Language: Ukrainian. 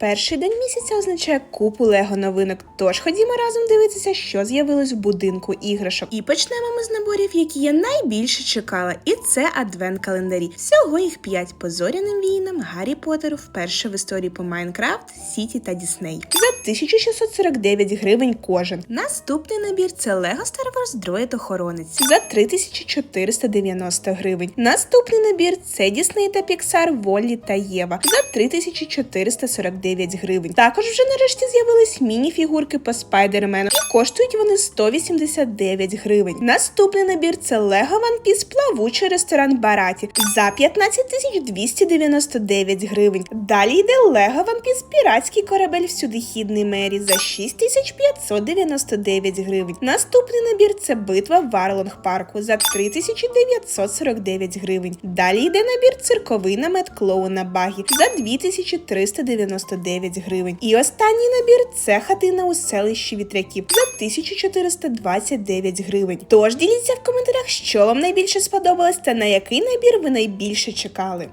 Перший день місяця означає купу лего новинок. Тож ходімо разом дивитися, що з'явилось в будинку іграшок. І почнемо ми з наборів, які я найбільше чекала. І це адвент календарі. Всього їх 5 по зоряним війнам Гаррі Поттеру вперше в історії по Майнкрафт, Сіті та Дісней. За 1649 гривень кожен. Наступний набір це Лего Star Wars Дроїд Охоронець за 3490 гривень. Наступний набір це Дісней та Піксар Воллі та Єва за 3449 гривень. Також вже нарешті з'явились міні-фігурки по спайдермену коштують вони 189 гривень. Наступний набір це Лего One Piece плавучий ресторан Бараті за 15299 гривень. Далі йде Лего One Piece піратський корабель всюдихідний мері за 6599 гривень. Наступний набір це битва в Варлонг парку за 3949 гривень. Далі йде набір цирковий намет клоуна Багі за 2399 гривень. І останній набір це хатина у селищі вітряків за 1429 гривень. Тож діліться в коментарях, що вам найбільше сподобалось та на який набір ви найбільше чекали.